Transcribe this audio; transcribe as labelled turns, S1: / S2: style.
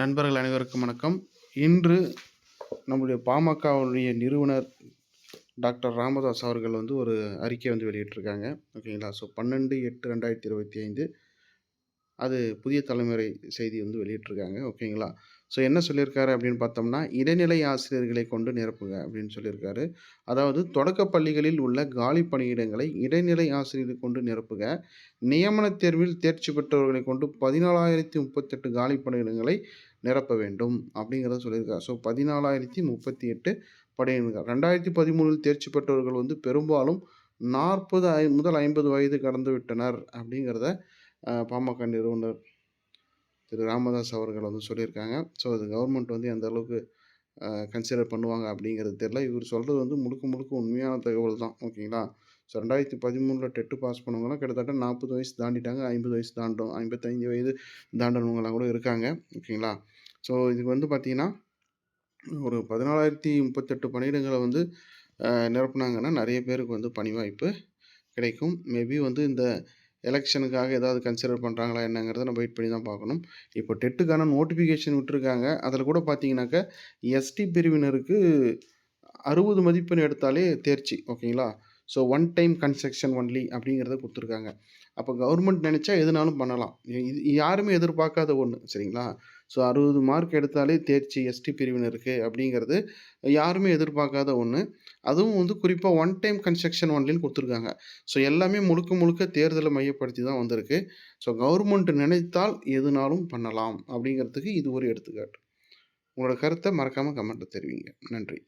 S1: நண்பர்கள் அனைவருக்கும் வணக்கம். இன்று நம்முடைய பாமகவுடைய நிறுவனர் டாக்டர் ராமதாஸ் அவர்கள் வந்து ஒரு அறிக்கை வந்து வெளியிட்டிருக்காங்க. ஓகேங்களா? ஸோ பன்னெண்டு எட்டு ரெண்டாயிரத்தி இருபத்தி ஐந்து அது புதிய தலைமுறை செய்தி வந்து வெளியிட்டிருக்காங்க. ஓகேங்களா? ஸோ என்ன சொல்லியிருக்காரு அப்படின்னு பார்த்தோம்னா இடைநிலை ஆசிரியர்களை கொண்டு நிரப்புக அப்படின்னு சொல்லியிருக்காரு. அதாவது தொடக்கப் பள்ளிகளில் உள்ள காலி பணியிடங்களை இடைநிலை ஆசிரியர்களை கொண்டு நிரப்புக நியமனத் தேர்வில் தேர்ச்சி பெற்றவர்களை கொண்டு பதினாலாயிரத்தி முப்பத்தெட்டு காலி பணியிடங்களை நிரப்ப வேண்டும் அப்படிங்கிறத சொல்லியிருக்காரு. ஸோ பதினாலாயிரத்தி முப்பத்தி எட்டு பணியிடங்கள். ரெண்டாயிரத்தி பதிமூணில் தேர்ச்சி பெற்றவர்கள் வந்து பெரும்பாலும் நாற்பது ஐ முதல் ஐம்பது வயது கடந்து விட்டனர் அப்படிங்கிறத பாமக நிறுவனர் திரு ராமதாஸ் அவர்கள் வந்து சொல்லியிருக்காங்க. ஸோ அது கவர்மெண்ட் வந்து எந்த அளவுக்கு கன்சிடர் பண்ணுவாங்க அப்படிங்கிறது தெரில இவர் சொல்கிறது வந்து முழுக்க முழுக்க உண்மையான தகவல் தான். ஓகேங்களா? ஸோ ரெண்டாயிரத்தி பதிமூணில் டெட்டு பாஸ் பண்ணவங்களாம் கிட்டத்தட்ட நாற்பது வயசு தாண்டிட்டாங்க. ஐம்பது வயசு தாண்டும். ஐம்பத்தைந்து வயது தாண்டவங்களாம் கூட இருக்காங்க. ஓகேங்களா? ஸோ இதுக்கு வந்து பார்த்திங்கன்னா ஒரு பதினாலாயிரத்தி முப்பத்தெட்டு பணியிடங்களை வந்து நிரப்புனாங்கன்னா நிறைய பேருக்கு வந்து பணி வாய்ப்பு கிடைக்கும் மேபி வந்து இந்த எலெக்ஷனுக்காக ஏதாவது கன்சிடர் பண்ணுறாங்களா என்னங்கிறத நம்ம வெயிட் பண்ணி தான் பார்க்கணும். இப்போ டெட்டுக்கான நோட்டிஃபிகேஷன் விட்டுருக்காங்க. அதில் கூட பார்த்தீங்கன்னாக்கா எஸ்டி பிரிவினருக்கு அறுபது மதிப்பெண் எடுத்தாலே தேர்ச்சி. ஓகேங்களா? So one time construction only அப்படிங்கிறத கொடுத்துருக்காங்க. அப்போ கவர்மெண்ட் நினச்சா எதுனாலும் பண்ணலாம். இது யாருமே எதிர்பார்க்காத ஒன்று சரிங்களா? ஸோ அறுபது மார்க் எடுத்தாலே தேர்ச்சி எஸ்டி பிரிவினருக்கு அப்படிங்கிறது யாருமே எதிர்பார்க்காத ஒன்று அதுவும் வந்து குறிப்பாக ஒன் டைம் கன்ஸ்ட்ரக்ஷன் ஒன்லின்னு கொடுத்துருக்காங்க. ஸோ எல்லாமே முழுக்க முழுக்க தேர்தலை மையப்படுத்தி தான் வந்திருக்கு. ஸோ கவர்மெண்ட் நினைத்தால் எதுனாலும் பண்ணலாம் அப்படிங்கிறதுக்கு இது ஒரு எடுத்துக்காட்டு. உங்களோட கருத்தை மறக்காமல் கமெண்ட்டை தெரிவிங்க. நன்றி.